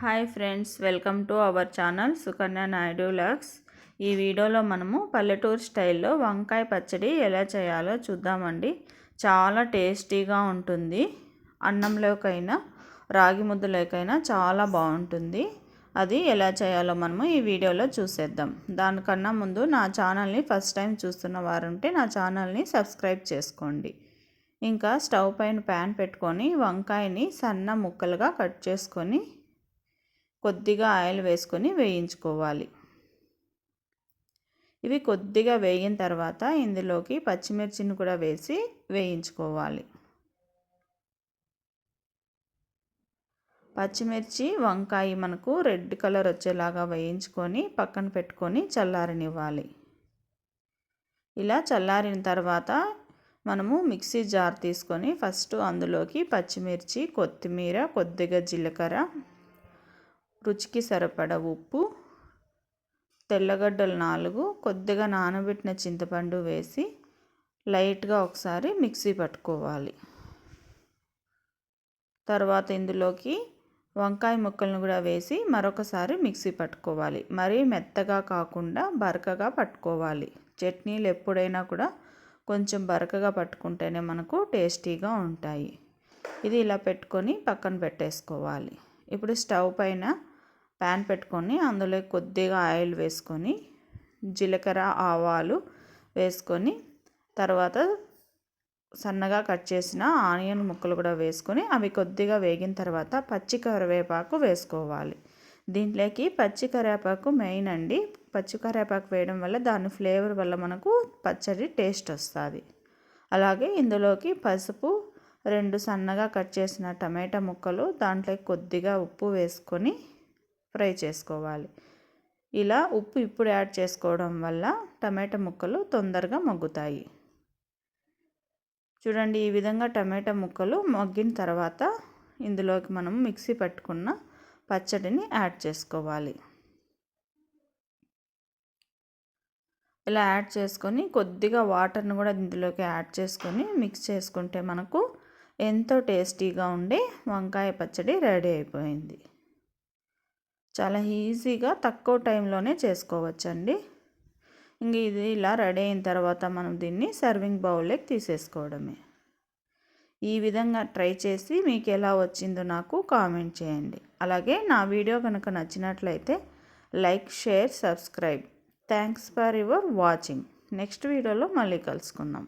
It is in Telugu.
Hi friends welcome to our channel Sukanya Naidu Lux. ఈ వీడియోలో మనము పల్లెటూరు స్టైల్లో వంకాయ పచ్చడి ఎలా చేయాలో చూద్దామండి. చాలా టేస్టీగా ఉంటుంది. అన్నంలోకైనా రాగి ముద్దలోకైనా చాలా బాగుంటుంది. అది ఎలా చేయాలో మనము ఈ వీడియోలో చూసేద్దాం. దానికన్నా ముందు నా ఛానల్ని ఫస్ట్ టైం చూస్తున్న వారుంటే నా ఛానల్ని సబ్స్క్రైబ్ చేసుకోండి. ఇంకా స్టవ్ పైన ప్యాన్ పెట్టుకొని వంకాయని సన్న ముక్కలుగా కట్ చేసుకొని కొద్దిగా ఆయిల్ వేసుకొని వేయించుకోవాలి. ఇవి కొద్దిగా వేగిన తర్వాత ఇందులోకి పచ్చిమిర్చిని కూడా వేసి వేయించుకోవాలి. పచ్చిమిర్చి వంకాయ మనకు రెడ్ కలర్ వచ్చేలాగా వేయించుకొని పక్కన పెట్టుకొని చల్లారనివ్వాలి. ఇలా చల్లారిన తర్వాత మనము మిక్సీ జార్ తీసుకొని ఫస్ట్ అందులోకి పచ్చిమిర్చి కొత్తిమీర కొద్దిగా జీలకర్ర రుచికి సరిపడ ఉప్పు తెల్లగడ్డలు నాలుగు కొద్దిగా నానబెట్టిన చింతపండు వేసి లైట్గా ఒకసారి మిక్సీ పట్టుకోవాలి. తర్వాత ఇందులోకి వంకాయ ముక్కలను కూడా వేసి మరొకసారి మిక్సీ పట్టుకోవాలి. మరీ మెత్తగా కాకుండా బరకగా పట్టుకోవాలి. చట్నీలు ఎప్పుడైనా కూడా కొంచెం బరకగా పట్టుకుంటేనే మనకు టేస్టీగా ఉంటాయి. ఇది ఇలా పెట్టుకొని పక్కన పెట్టేసుకోవాలి. ఇప్పుడు స్టవ్ పైన ప్యాన్ పెట్టుకొని అందులో కొద్దిగా ఆయిల్ వేసుకొని జీలకర్ర ఆవాలు వేసుకొని తర్వాత సన్నగా కట్ చేసిన ఆనియన్ ముక్కలు కూడా వేసుకొని అవి కొద్దిగా వేగిన తర్వాత పచ్చి కరివేపాకు వేసుకోవాలి. దీంట్లోకి పచ్చి కరివేపాకు మెయిన్ అండి. పచ్చి కరివేపాకు వేయడం వల్ల దాని ఫ్లేవర్ వల్ల మనకు పచ్చడి టేస్ట్ వస్తుంది. అలాగే ఇందులోకి పసుపు రెండు సన్నగా కట్ చేసిన టమాటా ముక్కలు దాంట్లో కొద్దిగా ఉప్పు వేసుకొని ఫ్రై చేసుకోవాలి. ఇలా ఉప్పు ఇప్పుడు యాడ్ చేసుకోవడం వల్ల టమాటా ముక్కలు తొందరగా మగ్గుతాయి. చూడండి ఈ విధంగా టమాటా ముక్కలు మగ్గిన తర్వాత ఇందులోకి మనం మిక్సీ పెట్టుకున్న పచ్చడిని యాడ్ చేసుకోవాలి. ఇలా యాడ్ చేసుకొని కొద్దిగా వాటర్ని కూడా ఇందులోకి యాడ్ చేసుకొని మిక్స్ చేసుకుంటే మనకు ఎంతో టేస్టీగా ఉండే వంకాయ పచ్చడి రెడీ అయిపోయింది. చాలా ఈజీగా తక్కువ టైంలోనే చేసుకోవచ్చండి. ఇంక ఇది ఇలా రెడీ అయిన తర్వాత మనం దీన్ని సర్వింగ్ బౌల్లోకి తీసేసుకోవడమే. ఈ విధంగా ట్రై చేసి మీకు ఎలా వచ్చిందో నాకు కామెంట్ చేయండి. అలాగే నా వీడియో కనుక నచ్చినట్లయితే like share subscribe. Thanks for your watching. Next వీడియోలో మళ్ళీ కలుసుకుందాం.